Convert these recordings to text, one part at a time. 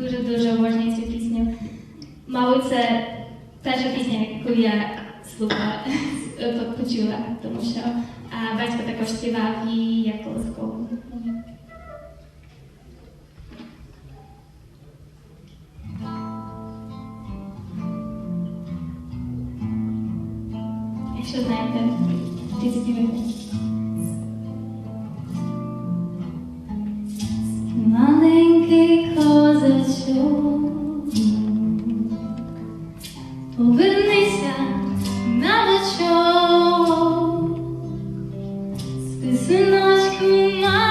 дуже-дуже уважні цю пісню. Мабуть, це перша пісня, яку я слухала, е, почула, тому що батько також співав її як колоскову. Якщо знаєте, ти співаєте. сьогодні повернися на дочок, спи синочку, мама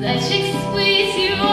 Let's squeeze you